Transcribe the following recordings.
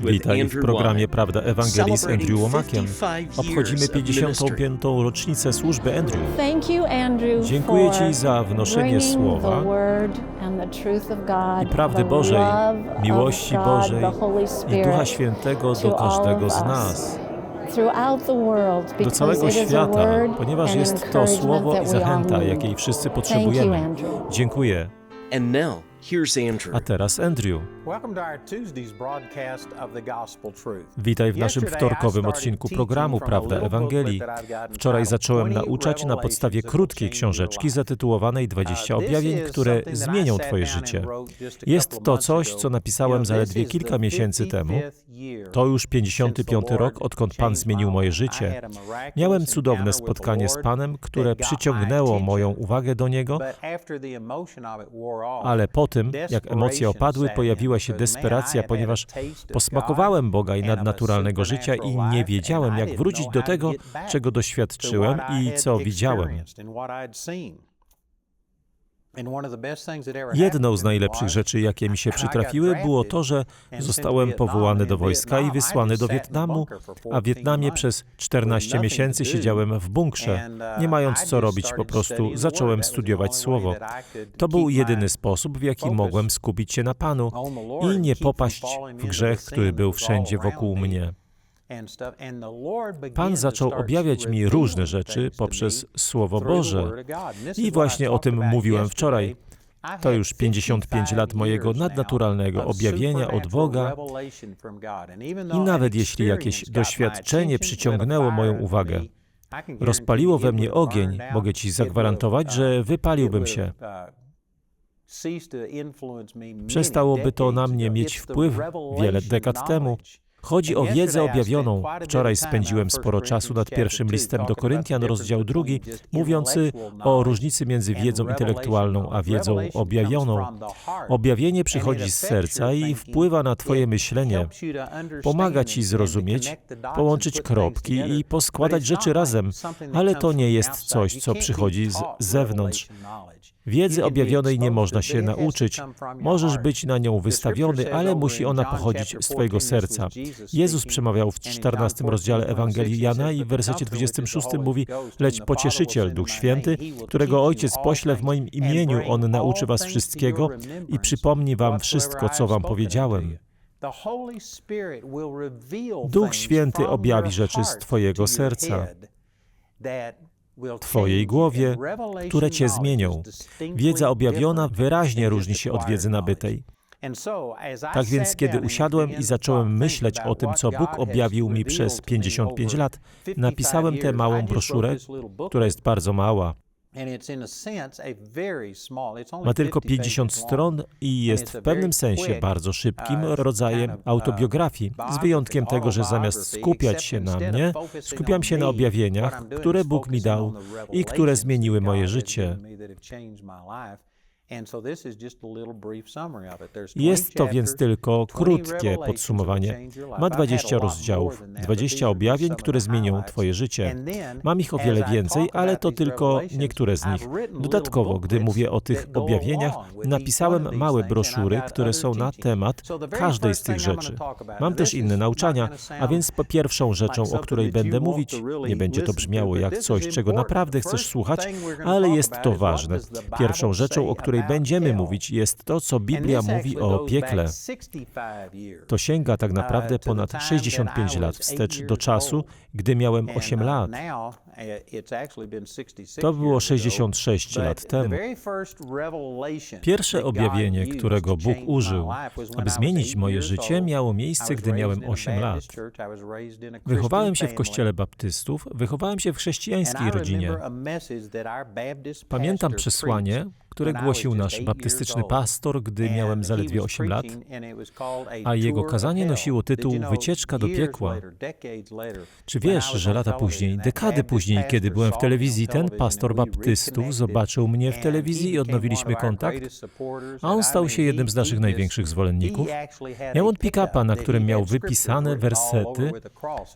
Witaj w programie. Prawda Ewangelii z Andrew Womakiem. 55 Obchodzimy years of 55. ministry. rocznicę służby Andrew. Thank you, Andrew, Dziękuję for Ci za wnoszenie bringing słowa the word and the truth of God, i prawdy the Bożej, love miłości of God, Bożej the Holy i Ducha Świętego do to all każdego of z us. nas, do całego świata, ponieważ jest to słowo i zachęta, jakiej wszyscy potrzebujemy. Dziękuję. Here's Andrew. A teraz Andrew. Welcome to our Tuesday's broadcast of the Gospel Truth. Witaj w naszym wtorkowym odcinku programu Prawda Ewangelii. Wczoraj zacząłem nauczać na podstawie krótkiej książeczki zatytułowanej 20 objawień, które zmienią Twoje życie. Jest to coś, co napisałem zaledwie kilka miesięcy temu. To już 55 rok, odkąd Pan zmienił moje życie. Miałem cudowne spotkanie z Panem, które przyciągnęło moją uwagę do Niego, ale po tym, jak emocje opadły, pojawiła się desperacja, ponieważ posmakowałem Boga i nadnaturalnego życia i nie wiedziałem, jak wrócić do tego, czego doświadczyłem i co widziałem. Jedną z najlepszych rzeczy, jakie mi się przytrafiły, było to, że zostałem powołany do wojska i wysłany do Wietnamu, a w Wietnamie przez 14 miesięcy siedziałem w bunkrze. Nie mając co robić, po prostu zacząłem studiować Słowo. To był jedyny sposób, w jaki mogłem skupić się na Panu i nie popaść w grzech, który był wszędzie wokół mnie. Pan zaczął objawiać mi różne rzeczy poprzez Słowo Boże. I właśnie o tym mówiłem wczoraj. To już 55 lat mojego nadnaturalnego objawienia od Boga. I nawet jeśli jakieś doświadczenie przyciągnęło moją uwagę, rozpaliło we mnie ogień, mogę Ci zagwarantować, że wypaliłbym się. Przestałoby to na mnie mieć wpływ wiele dekad temu. Chodzi o wiedzę objawioną. Wczoraj spędziłem sporo czasu nad pierwszym listem do Koryntian, rozdział drugi, mówiący o różnicy między wiedzą intelektualną a wiedzą objawioną. Objawienie przychodzi z serca i wpływa na Twoje myślenie. Pomaga Ci zrozumieć, połączyć kropki i poskładać rzeczy razem, ale to nie jest coś, co przychodzi z zewnątrz. Wiedzy objawionej nie można się nauczyć. Możesz być na nią wystawiony, ale musi ona pochodzić z Twojego serca. Jezus przemawiał w 14 rozdziale Ewangelii Jana i w wersecie 26 mówi, lecz pocieszyciel, Duch Święty, którego Ojciec pośle w moim imieniu, On nauczy was wszystkiego i przypomni wam wszystko, co wam powiedziałem. Duch Święty objawi rzeczy z Twojego serca, Twojej głowie, które Cię zmienią. Wiedza objawiona wyraźnie różni się od wiedzy nabytej. Tak więc, kiedy usiadłem i zacząłem myśleć o tym, co Bóg objawił mi przez 55 lat, napisałem tę małą broszurę, która jest bardzo mała. Ma tylko 50 stron i jest w pewnym sensie bardzo szybkim rodzajem autobiografii, z wyjątkiem tego, że zamiast skupiać się na mnie, skupiam się na objawieniach, które Bóg mi dał i które zmieniły moje życie. Jest to więc tylko krótkie podsumowanie. Ma 20 rozdziałów, 20 objawień, które zmienią Twoje życie. Mam ich o wiele więcej, ale to tylko niektóre z nich. Dodatkowo, gdy mówię o tych objawieniach, napisałem małe broszury, które są na temat każdej z tych rzeczy. Mam też inne nauczania, a więc po pierwszą rzeczą, o której będę mówić, nie będzie to brzmiało jak coś, czego naprawdę chcesz słuchać, ale jest to ważne. Pierwszą rzeczą, o której będziemy mówić, jest to, co Biblia mówi o piekle. To sięga tak naprawdę ponad 65 lat wstecz do czasu, gdy miałem 8 lat. To było 66 lat temu. Pierwsze objawienie, którego Bóg użył, aby zmienić moje życie, miało miejsce, gdy miałem 8 lat. Wychowałem się w kościele baptystów, wychowałem się w chrześcijańskiej rodzinie. Pamiętam przesłanie, które głosił nasz baptystyczny pastor, gdy miałem zaledwie 8 lat, a jego kazanie nosiło tytuł Wycieczka do piekła. Czy wiesz, że lata później, dekady później, Później, kiedy byłem w telewizji, ten pastor baptystów zobaczył mnie w telewizji i odnowiliśmy kontakt, a on stał się jednym z naszych największych zwolenników. Miał on pick-upa, na którym miał wypisane wersety,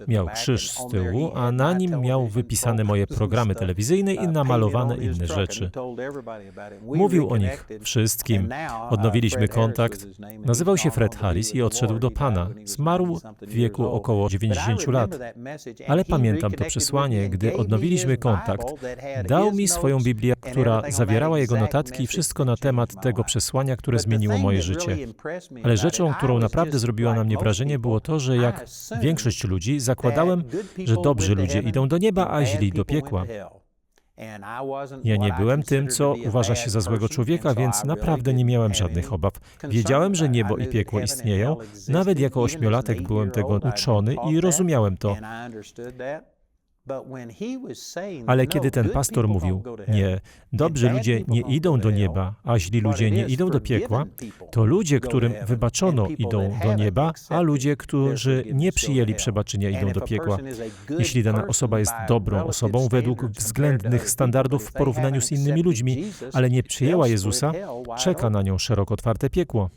miał krzyż z tyłu, a na nim miał wypisane moje programy telewizyjne i namalowane inne rzeczy. Mówił o nich wszystkim. Odnowiliśmy kontakt. Nazywał się Fred Harris i odszedł do Pana. Zmarł w wieku około 90 lat. Ale pamiętam to przesłanie, gdy odnowiliśmy kontakt. Dał mi swoją Biblię, która zawierała jego notatki i wszystko na temat tego przesłania, które zmieniło moje życie. Ale rzeczą, którą naprawdę zrobiła na mnie wrażenie, było to, że jak większość ludzi, zakładałem, że dobrzy ludzie idą do nieba, a źli do piekła. Ja nie byłem tym, co uważa się za złego człowieka, więc naprawdę nie miałem żadnych obaw. Wiedziałem, że niebo i piekło istnieją. Nawet jako ośmiolatek byłem tego uczony i rozumiałem to. Ale kiedy ten pastor mówił, nie, dobrzy ludzie nie idą do nieba, a źli ludzie nie idą do piekła, to ludzie, którym wybaczono, idą do nieba, a ludzie, którzy nie przyjęli przebaczenia, idą do piekła. Jeśli dana osoba jest dobrą osobą według względnych standardów w porównaniu z innymi ludźmi, ale nie przyjęła Jezusa, czeka na nią szeroko otwarte piekło.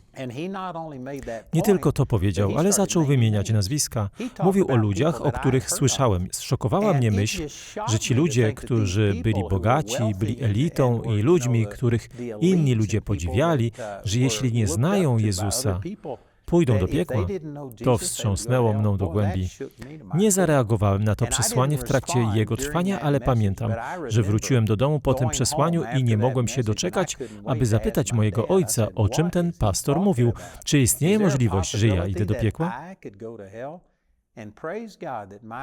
Nie tylko to powiedział, ale zaczął wymieniać nazwiska. Mówił o ludziach, o których słyszałem. Zszokowała mnie myśl, że ci ludzie, którzy byli bogaci, byli elitą i ludźmi, których inni ludzie podziwiali, że jeśli nie znają Jezusa, pójdą do piekła. To wstrząsnęło mną do głębi. Nie zareagowałem na to przesłanie w trakcie jego trwania, ale pamiętam, że wróciłem do domu po tym przesłaniu i nie mogłem się doczekać, aby zapytać mojego ojca, o czym ten pastor mówił. Czy istnieje możliwość, że ja idę do piekła?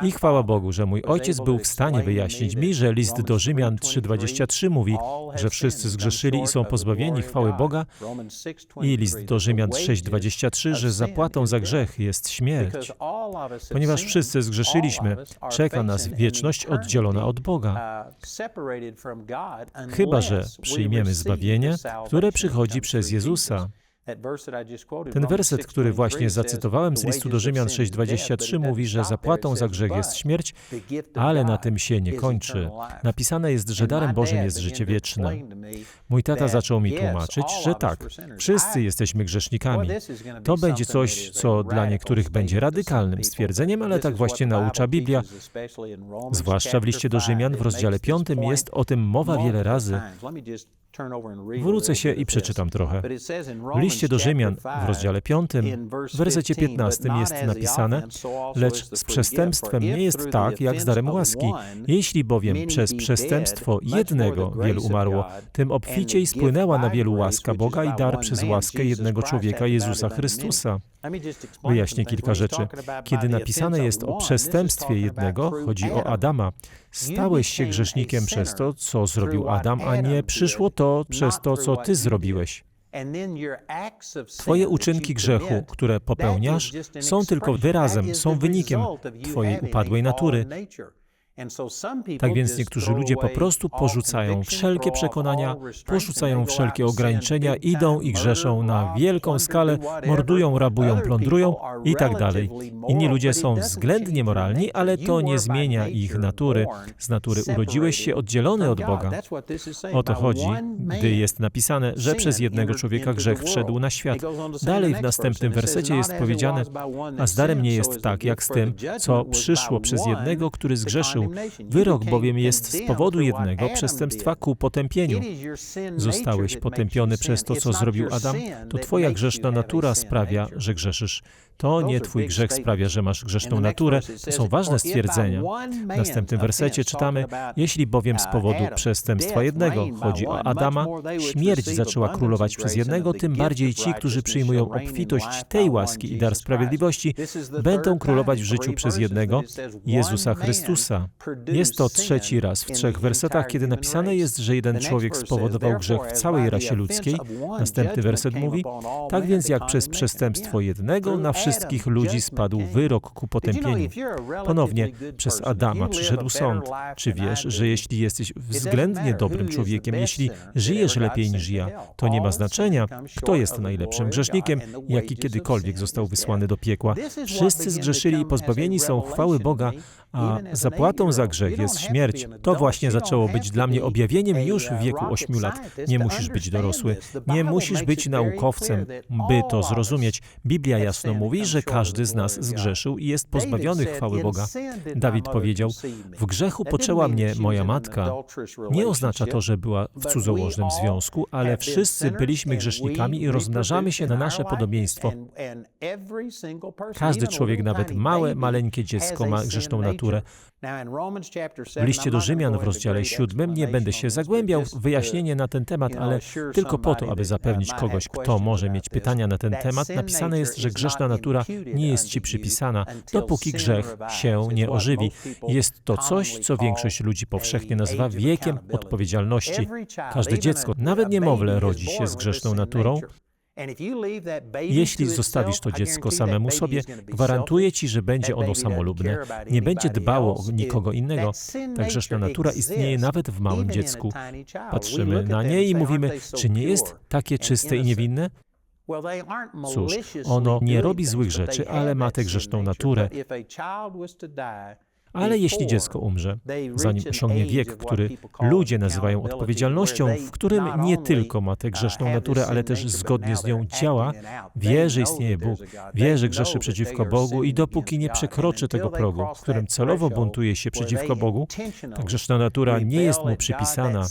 I chwała Bogu, że mój ojciec był w stanie wyjaśnić mi, że list do Rzymian 3:23 mówi, że wszyscy zgrzeszyli i są pozbawieni chwały Boga, i list do Rzymian 6:23, że zapłatą za grzech jest śmierć. Ponieważ wszyscy zgrzeszyliśmy, czeka nas wieczność oddzielona od Boga. Chyba, że przyjmiemy zbawienie, które przychodzi przez Jezusa. Ten werset, który właśnie zacytowałem z listu do Rzymian 6:23 mówi, że zapłatą za grzech jest śmierć, ale na tym się nie kończy. Napisane jest, że darem Bożym jest życie wieczne. Mój tata zaczął mi tłumaczyć, że tak, wszyscy jesteśmy grzesznikami. To będzie coś, co dla niektórych będzie radykalnym stwierdzeniem, ale tak właśnie naucza Biblia. Zwłaszcza w liście do Rzymian w rozdziale 5 jest o tym mowa wiele razy. Wrócę się i przeczytam trochę. W liście do Rzymian w rozdziale 5, w wersecie 15 jest napisane, lecz z przestępstwem nie jest tak, jak z darem łaski. Jeśli bowiem przez przestępstwo jednego wielu umarło, tym obficiej spłynęła na wielu łaska Boga i dar przez łaskę jednego człowieka Jezusa Chrystusa. Wyjaśnię kilka rzeczy. Kiedy napisane jest o przestępstwie jednego, chodzi o Adama. Stałeś się grzesznikiem przez to, co zrobił Adam, a nie przyszło to przez to, co ty zrobiłeś. Twoje uczynki grzechu, które popełniasz, są tylko wyrazem, są wynikiem Twojej upadłej natury. Tak więc niektórzy ludzie po prostu porzucają wszelkie przekonania, porzucają wszelkie ograniczenia, idą i grzeszą na wielką skalę, mordują, rabują, plądrują i tak dalej. Inni ludzie są względnie moralni, ale to nie zmienia ich natury. Z natury urodziłeś się oddzielony od Boga. O to chodzi, gdy jest napisane, że przez jednego człowieka grzech wszedł na świat. Dalej w następnym wersecie jest powiedziane, a z darem nie jest tak, jak z tym, co przyszło przez jednego, który zgrzeszył. Wyrok bowiem jest z powodu jednego przestępstwa ku potępieniu. Zostałeś potępiony przez to, co zrobił Adam, to twoja grzeszna natura sprawia, że grzeszysz. To nie twój grzech sprawia, że masz grzeszną naturę. To są ważne stwierdzenia. W następnym wersecie czytamy, jeśli bowiem z powodu przestępstwa jednego chodzi o Adama, śmierć zaczęła królować przez jednego, tym bardziej ci, którzy przyjmują obfitość tej łaski i dar sprawiedliwości, będą królować w życiu przez jednego, Jezusa Chrystusa. Jest to trzeci raz w trzech wersetach, kiedy napisane jest, że jeden człowiek spowodował grzech w całej rasie ludzkiej. Następny werset mówi, tak więc jak przez przestępstwo jednego na wszystkich ludzi spadł wyrok ku potępieniu. Ponownie, przez Adama przyszedł sąd. Czy wiesz, że jeśli jesteś względnie dobrym człowiekiem, jeśli żyjesz lepiej niż ja, to nie ma znaczenia, kto jest najlepszym grzesznikiem, jaki kiedykolwiek został wysłany do piekła. Wszyscy zgrzeszyli i pozbawieni są chwały Boga, a zapłatą za grzech jest śmierć. To właśnie zaczęło być dla mnie objawieniem już w wieku ośmiu lat. Nie musisz być dorosły, nie musisz być naukowcem, by to zrozumieć. Biblia jasno mówi, że każdy z nas zgrzeszył i jest pozbawiony chwały Boga. Dawid powiedział, w grzechu poczęła mnie moja matka. Nie oznacza to, że była w cudzołożnym związku, ale wszyscy byliśmy grzesznikami i rozmnażamy się na nasze podobieństwo. Każdy człowiek, nawet małe, maleńkie dziecko ma grzeszną naturę. W liście do Rzymian w rozdziale 7 nie będę się zagłębiał w wyjaśnienie na ten temat, ale tylko po to, aby zapewnić kogoś, kto może mieć pytania na ten temat, napisane jest, że grzeszna natura nie jest ci przypisana, dopóki grzech się nie ożywi. Jest to coś, co większość ludzi powszechnie nazywa wiekiem odpowiedzialności. Każde dziecko, nawet niemowlę, rodzi się z grzeszną naturą, jeśli zostawisz to dziecko samemu sobie, gwarantuję ci, że będzie ono samolubne, nie będzie dbało o nikogo innego. Ta grzeszna natura istnieje nawet w małym dziecku. Patrzymy na nie i mówimy, czy nie jest takie czyste i niewinne? Cóż, ono nie robi złych rzeczy, ale ma tę grzeszną naturę. Ale jeśli dziecko umrze, zanim osiągnie wiek, który ludzie nazywają odpowiedzialnością, w którym nie tylko ma tę grzeszną naturę, ale też zgodnie z nią działa, wie, że istnieje Bóg, wie, że grzeszy przeciwko Bogu i dopóki nie przekroczy tego progu, w którym celowo buntuje się przeciwko Bogu, ta grzeszna natura nie jest mu przypisana.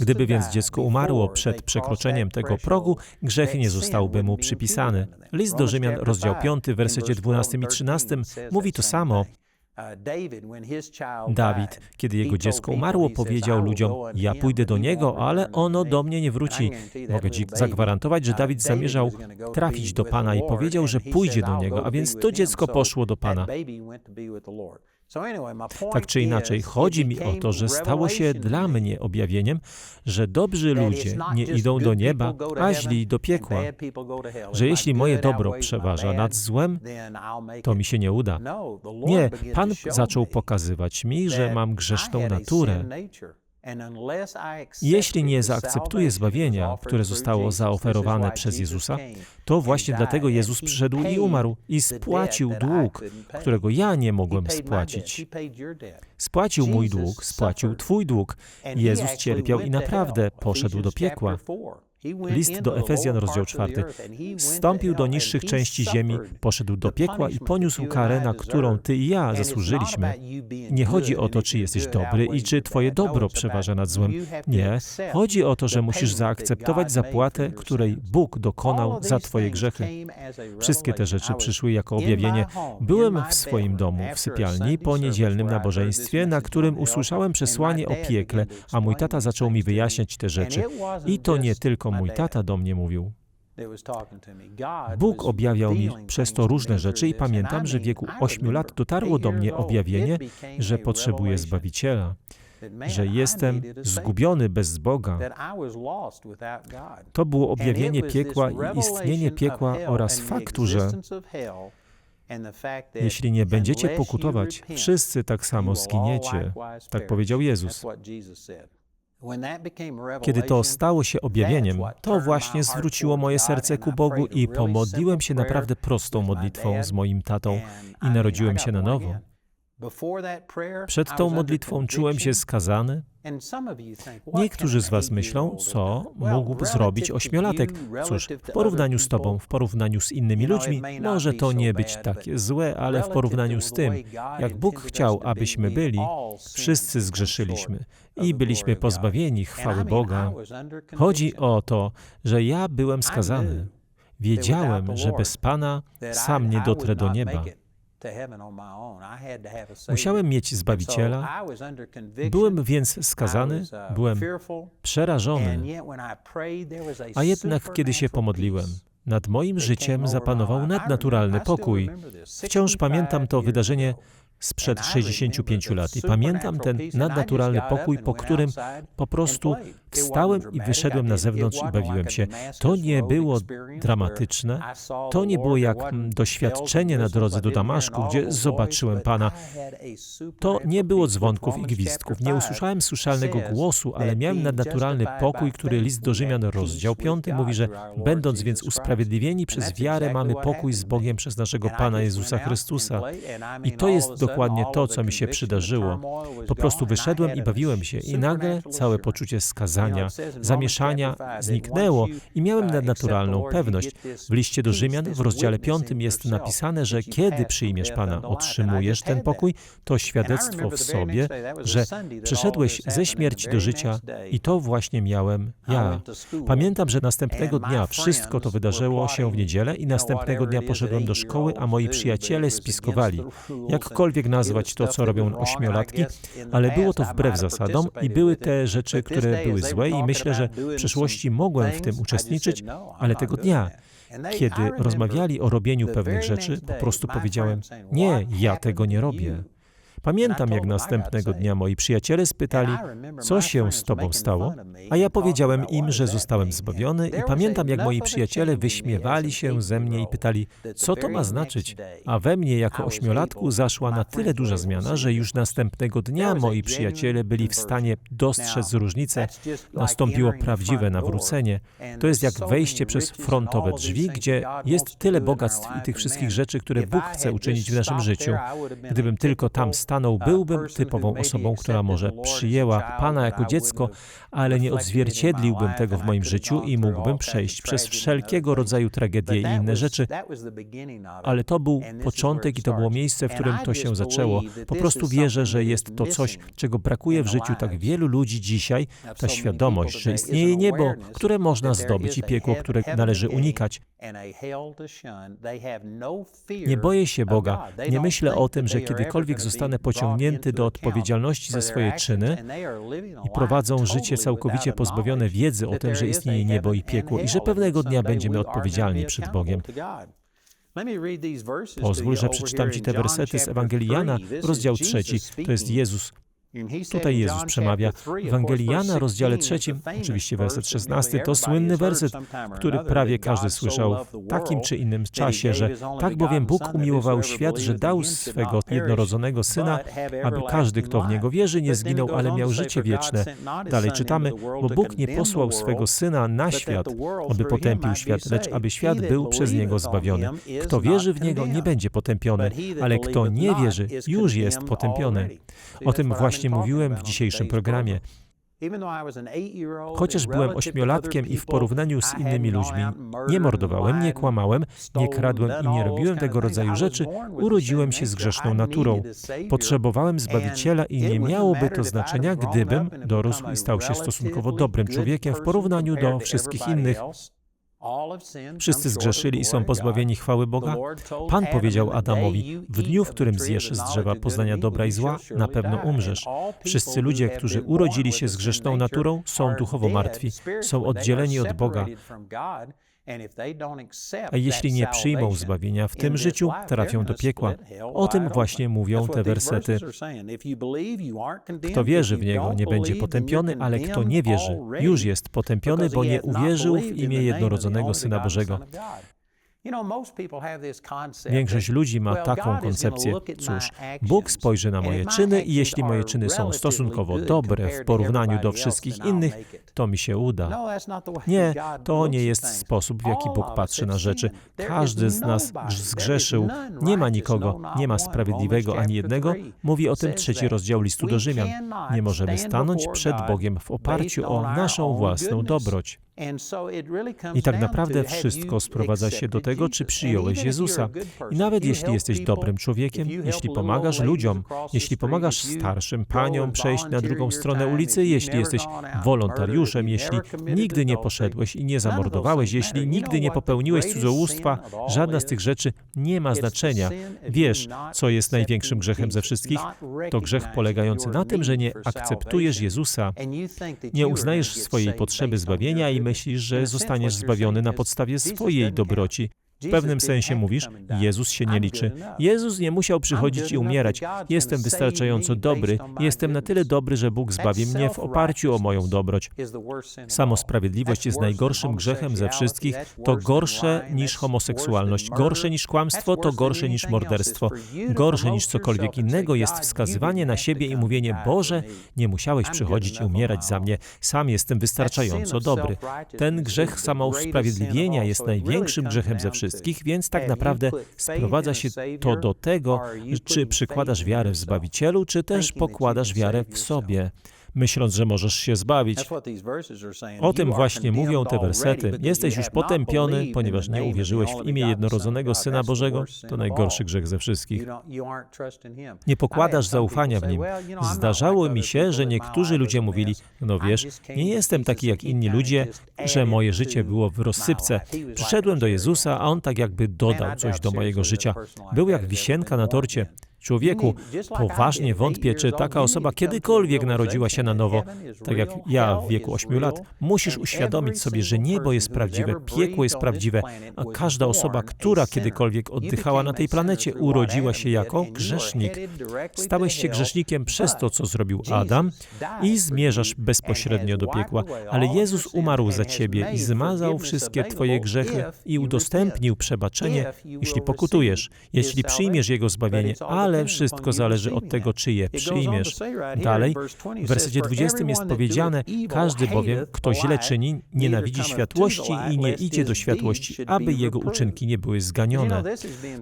Gdyby więc dziecko umarło przed przekroczeniem tego progu, grzech nie zostałby mu przypisany. List do Rzymian, rozdział 5, wersecie 12 i 13 mówi to samo. Dawid, kiedy jego dziecko umarło, powiedział ludziom: Ja pójdę do niego, ale ono do mnie nie wróci. Mogę ci zagwarantować, że Dawid zamierzał trafić do Pana i powiedział, że pójdzie do niego, a więc to dziecko poszło do Pana. Tak czy inaczej, chodzi mi o to, że stało się dla mnie objawieniem, że dobrzy ludzie nie idą do nieba, a źli do piekła. Że jeśli moje dobro przeważa nad złem, to mi się nie uda. Nie, Pan zaczął pokazywać mi, że mam grzeszną naturę. Jeśli nie zaakceptuję zbawienia, które zostało zaoferowane przez Jezusa, to właśnie dlatego Jezus przyszedł i umarł i spłacił dług, którego ja nie mogłem spłacić. Spłacił mój dług, spłacił Twój dług. Jezus cierpiał i naprawdę poszedł do piekła. List do Efezjan, rozdział 4. Wstąpił do niższych części ziemi, poszedł do piekła i poniósł karę, na którą ty i ja zasłużyliśmy. Nie chodzi o to, czy jesteś dobry i czy twoje dobro przeważa nad złem. Nie. Chodzi o to, że musisz zaakceptować zapłatę, której Bóg dokonał za twoje grzechy. Wszystkie te rzeczy przyszły jako objawienie. Byłem w swoim domu, w sypialni, po niedzielnym nabożeństwie, na którym usłyszałem przesłanie o piekle, a mój tata zaczął mi wyjaśniać te rzeczy. I to nie tylko mój tata do mnie mówił. Bóg objawiał mi przez to różne rzeczy i pamiętam, że w wieku ośmiu lat dotarło do mnie objawienie, że potrzebuję Zbawiciela, że jestem zgubiony bez Boga. To było objawienie piekła i istnienie piekła oraz faktu, że jeśli nie będziecie pokutować, wszyscy tak samo zginiecie. Tak powiedział Jezus. Kiedy to stało się objawieniem, to właśnie zwróciło moje serce ku Bogu i pomodliłem się naprawdę prostą modlitwą z moim tatą i narodziłem się na nowo. Przed tą modlitwą czułem się skazany. Niektórzy z Was myślą, co mógł zrobić ośmiolatek. Cóż, w porównaniu z Tobą, w porównaniu z innymi ludźmi, może to nie być takie złe, ale w porównaniu z tym, jak Bóg chciał, abyśmy byli, wszyscy zgrzeszyliśmy i byliśmy pozbawieni chwały Boga. Chodzi o to, że ja byłem skazany. Wiedziałem, że bez Pana sam nie dotrę do nieba. Musiałem mieć Zbawiciela, byłem więc skazany, byłem przerażony, a jednak kiedy się pomodliłem, nad moim życiem zapanował nadnaturalny pokój. Wciąż pamiętam to wydarzenie sprzed 65 lat i pamiętam ten nadnaturalny pokój, po którym po prostu wstałem i wyszedłem na zewnątrz i bawiłem się. To nie było dramatyczne, to nie było jak mm, doświadczenie na drodze do Damaszku, gdzie zobaczyłem Pana. To nie było dzwonków i gwizdków, nie usłyszałem słyszalnego głosu, ale miałem nadnaturalny pokój, który list do Rzymian, rozdział 5 mówi, że będąc więc usprawiedliwieni przez wiarę, mamy pokój z Bogiem przez naszego Pana Jezusa Chrystusa. I to jest dokładnie to, co mi się przydarzyło. Po prostu wyszedłem i bawiłem się i nagle całe poczucie skazania, zamieszania zniknęło i miałem nadnaturalną pewność. W liście do Rzymian w rozdziale 5 jest napisane, że kiedy przyjmiesz Pana, otrzymujesz ten pokój, to świadectwo w sobie, że przeszedłeś ze śmierci do życia i to właśnie miałem ja. Pamiętam, że następnego dnia wszystko to wydarzyło się w niedzielę i następnego dnia poszedłem do szkoły, a moi przyjaciele spiskowali. Jakkolwiek nazwać to, co robią ośmiolatki, ale było to wbrew zasadom i były te rzeczy, które były złe i myślę, że w przeszłości mogłem w tym uczestniczyć, ale tego dnia, kiedy rozmawiali o robieniu pewnych rzeczy, po prostu powiedziałem: Nie, ja tego nie robię. Pamiętam, jak następnego dnia moi przyjaciele spytali, co się z tobą stało, a ja powiedziałem im, że zostałem zbawiony i pamiętam, jak moi przyjaciele wyśmiewali się ze mnie i pytali, co to ma znaczyć, a we mnie jako ośmiolatku zaszła na tyle duża zmiana, że już następnego dnia moi przyjaciele byli w stanie dostrzec różnicę, nastąpiło prawdziwe nawrócenie. To jest jak wejście przez frontowe drzwi, gdzie jest tyle bogactw i tych wszystkich rzeczy, które Bóg chce uczynić w naszym życiu. Gdybym tylko tam stanął, byłbym typową osobą, która może przyjęła Pana jako dziecko, ale nie odzwierciedliłbym tego w moim życiu i mógłbym przejść przez wszelkiego rodzaju tragedie i inne rzeczy. Ale to był początek i to było miejsce, w którym to się zaczęło. Po prostu wierzę, że jest to coś, czego brakuje w życiu tak wielu ludzi dzisiaj, ta świadomość, że istnieje niebo, które można zdobyć i piekło, które należy unikać. Nie boję się Boga. Nie myślę o tym, że kiedykolwiek zostanę pociągnięty do odpowiedzialności za swoje czyny i prowadzą życie całkowicie pozbawione wiedzy o tym, że istnieje niebo i piekło i że pewnego dnia będziemy odpowiedzialni przed Bogiem. Pozwól, że przeczytam Ci te wersety z Ewangelii Jana, rozdział trzeci. To jest Jezus. Tutaj Jezus przemawia. W Ewangelii Jana, rozdziale trzecim, oczywiście werset 16, to słynny werset, który prawie każdy słyszał w takim czy innym czasie, że tak bowiem Bóg umiłował świat, że dał swego jednorodzonego Syna, aby każdy, kto w Niego wierzy, nie zginął, ale miał życie wieczne. Dalej czytamy, bo Bóg nie posłał swego Syna na świat, aby potępił świat, lecz aby świat był przez Niego zbawiony. Kto wierzy w Niego, nie będzie potępiony, ale kto nie wierzy, już jest potępiony. O tym właśnie mówiłem w dzisiejszym programie. Chociaż byłem ośmiolatkiem i w porównaniu z innymi ludźmi nie mordowałem, nie kłamałem, nie kradłem i nie robiłem tego rodzaju rzeczy, urodziłem się z grzeszną naturą. Potrzebowałem Zbawiciela i nie miałoby to znaczenia, gdybym dorósł i stał się stosunkowo dobrym człowiekiem w porównaniu do wszystkich innych. Wszyscy zgrzeszyli i są pozbawieni chwały Boga. Pan powiedział Adamowi, w dniu, w którym zjesz z drzewa poznania dobra i zła, na pewno umrzesz. Wszyscy ludzie, którzy urodzili się z grzeszną naturą, są duchowo martwi, są oddzieleni od Boga. A jeśli nie przyjmą zbawienia w tym życiu, trafią do piekła. O tym właśnie mówią te wersety. Kto wierzy w Niego, nie będzie potępiony, ale kto nie wierzy, już jest potępiony, bo nie uwierzył w imię jednorodzonego Syna Bożego. Większość ludzi ma taką koncepcję, cóż, Bóg spojrzy na moje czyny i jeśli moje czyny są stosunkowo dobre w porównaniu do wszystkich innych, to mi się uda. Nie, to nie jest sposób, w jaki Bóg patrzy na rzeczy. Każdy z nas zgrzeszył. Nie ma nikogo, nie ma sprawiedliwego ani jednego. Mówi o tym trzeci rozdział listu do Rzymian. Nie możemy stanąć przed Bogiem w oparciu o naszą własną dobroć. I tak naprawdę wszystko sprowadza się do tego, czy przyjąłeś Jezusa. I nawet jeśli jesteś dobrym człowiekiem, jeśli pomagasz ludziom, jeśli pomagasz starszym paniom przejść na drugą stronę ulicy, jeśli jesteś wolontariuszem, jeśli nigdy nie poszedłeś i nie zamordowałeś, jeśli nigdy nie popełniłeś cudzołóstwa, żadna z tych rzeczy nie ma znaczenia. Wiesz, co jest największym grzechem ze wszystkich? To grzech polegający na tym, że nie akceptujesz Jezusa, nie uznajesz swojej potrzeby zbawienia i myślisz, że zostaniesz zbawiony na podstawie swojej dobroci. W pewnym sensie mówisz, Jezus się nie liczy. Jezus nie musiał przychodzić i umierać. Jestem wystarczająco dobry. Jestem na tyle dobry, że Bóg zbawi mnie w oparciu o moją dobroć. Samosprawiedliwość jest najgorszym grzechem ze wszystkich. To gorsze niż homoseksualność, gorsze niż kłamstwo, to gorsze niż morderstwo. Gorsze niż cokolwiek innego jest wskazywanie na siebie i mówienie: Boże, nie musiałeś przychodzić i umierać za mnie, sam jestem wystarczająco dobry. Ten grzech samousprawiedliwienia jest największym grzechem ze wszystkich, więc tak naprawdę sprowadza się to do tego, czy przykładasz wiarę w Zbawicielu, czy też pokładasz wiarę w sobie myśląc, że możesz się zbawić. O tym właśnie mówią te wersety. Jesteś już potępiony, ponieważ nie uwierzyłeś w imię jednorodzonego Syna Bożego. To najgorszy grzech ze wszystkich. Nie pokładasz zaufania w Nim. Zdarzało mi się, że niektórzy ludzie mówili, no wiesz, nie jestem taki jak inni ludzie, że moje życie było w rozsypce. Przyszedłem do Jezusa, a On tak jakby dodał coś do mojego życia. Był jak wisienka na torcie. Człowieku, poważnie wątpię, czy taka osoba kiedykolwiek narodziła się na nowo. Tak jak ja w wieku 8 lat, musisz uświadomić sobie, że niebo jest prawdziwe, piekło jest prawdziwe, a każda osoba, która kiedykolwiek oddychała na tej planecie, urodziła się jako grzesznik. Stałeś się grzesznikiem przez to, co zrobił Adam i zmierzasz bezpośrednio do piekła, ale Jezus umarł za ciebie i zmazał wszystkie twoje grzechy i udostępnił przebaczenie, jeśli pokutujesz, jeśli przyjmiesz Jego zbawienie, ale ale wszystko zależy od tego, czy je przyjmiesz. Dalej, w wersecie 20 jest powiedziane, każdy bowiem, kto źle czyni, nienawidzi światłości i nie idzie do światłości, aby jego uczynki nie były zganione.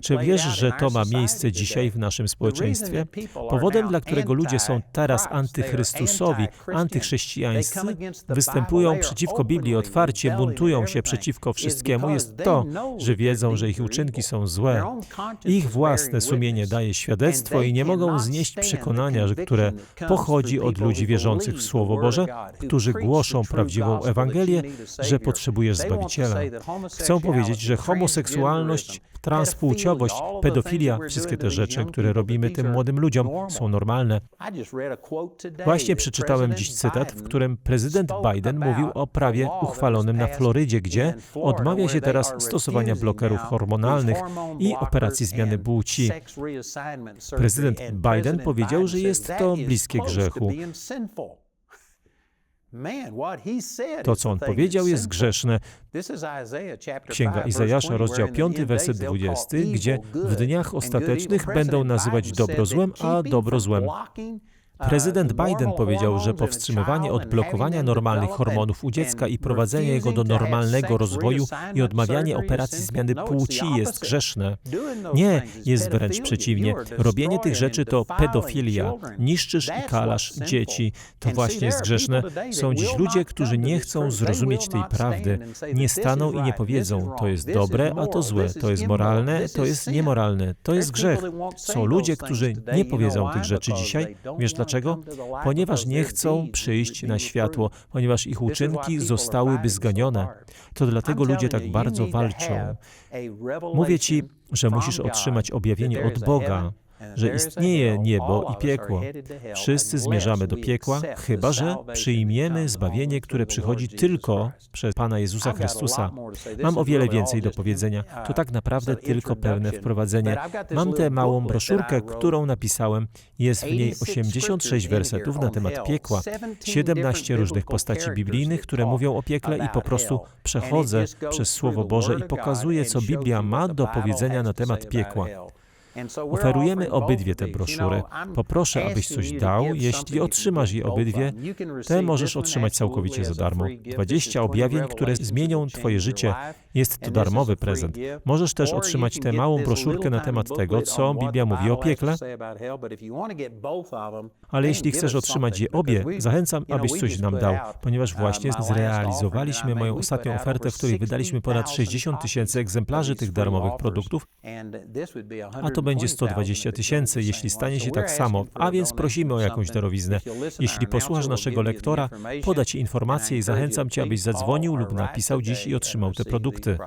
Czy wiesz, że to ma miejsce dzisiaj w naszym społeczeństwie? Powodem, dla którego ludzie są teraz antychrystusowi, antychrześcijańscy, występują przeciwko Biblii otwarcie, buntują się przeciwko wszystkiemu, jest to, że wiedzą, że ich uczynki są złe. Ich własne sumienie daje świadectwo, świadectwo i nie mogą znieść przekonania, które pochodzi od ludzi wierzących w Słowo Boże, którzy głoszą prawdziwą Ewangelię, że potrzebujesz Zbawiciela. Chcą powiedzieć, że homoseksualność, transpłciowość, pedofilia, wszystkie te rzeczy, które robimy tym młodym ludziom, są normalne. Właśnie przeczytałem dziś cytat, w którym prezydent Biden mówił o prawie uchwalonym na Florydzie, gdzie odmawia się teraz stosowania blokerów hormonalnych i operacji zmiany płci. Prezydent Biden powiedział, że jest to bliskie grzechu. To, co on powiedział, jest grzeszne. Księga Izajasza, rozdział 5, werset 20, gdzie w dniach ostatecznych będą nazywać dobro złem, a dobro złem. Prezydent Biden powiedział, że powstrzymywanie odblokowania normalnych hormonów u dziecka i prowadzenie jego do normalnego rozwoju i odmawianie operacji zmiany płci jest grzeszne. Nie, jest wręcz przeciwnie. Robienie tych rzeczy to pedofilia. Niszczysz i kalasz dzieci. To właśnie jest grzeszne. Są dziś ludzie, którzy nie chcą zrozumieć tej prawdy. Nie staną i nie powiedzą, to jest dobre, a to złe, to jest moralne, to jest niemoralne, to jest grzech. Są ludzie, którzy nie powiedzą tych rzeczy dzisiaj. Wiesz? Dlaczego? Ponieważ nie chcą przyjść na światło, ponieważ ich uczynki zostałyby zganione. To dlatego ludzie tak bardzo walczą. Mówię ci, że musisz otrzymać objawienie od Boga że istnieje niebo i piekło. Wszyscy zmierzamy do piekła, chyba że przyjmiemy zbawienie, które przychodzi tylko przez Pana Jezusa Chrystusa. Mam o wiele więcej do powiedzenia. To tak naprawdę tylko pełne wprowadzenie. Mam tę małą broszurkę, którą napisałem. Jest w niej 86 wersetów na temat piekła, 17 różnych postaci biblijnych, które mówią o piekle i po prostu przechodzę przez Słowo Boże i pokazuję, co Biblia ma do powiedzenia na temat piekła. Oferujemy obydwie te broszury. Poproszę, abyś coś dał. Jeśli otrzymasz je obydwie, te możesz otrzymać całkowicie za darmo. 20 objawień, które zmienią Twoje życie. Jest to darmowy prezent. Możesz też otrzymać tę małą broszurkę na temat tego, co Biblia mówi o piekle. Ale jeśli chcesz otrzymać je obie, zachęcam, abyś coś nam dał, ponieważ właśnie zrealizowaliśmy moją ostatnią ofertę, w której wydaliśmy ponad 60 tysięcy egzemplarzy tych darmowych produktów, a to będzie 120 tysięcy, jeśli stanie się tak samo, a więc prosimy o jakąś darowiznę. Jeśli posłuchasz naszego lektora, poda Ci informacje i zachęcam Cię, abyś zadzwonił lub napisał dziś i otrzymał te produkty.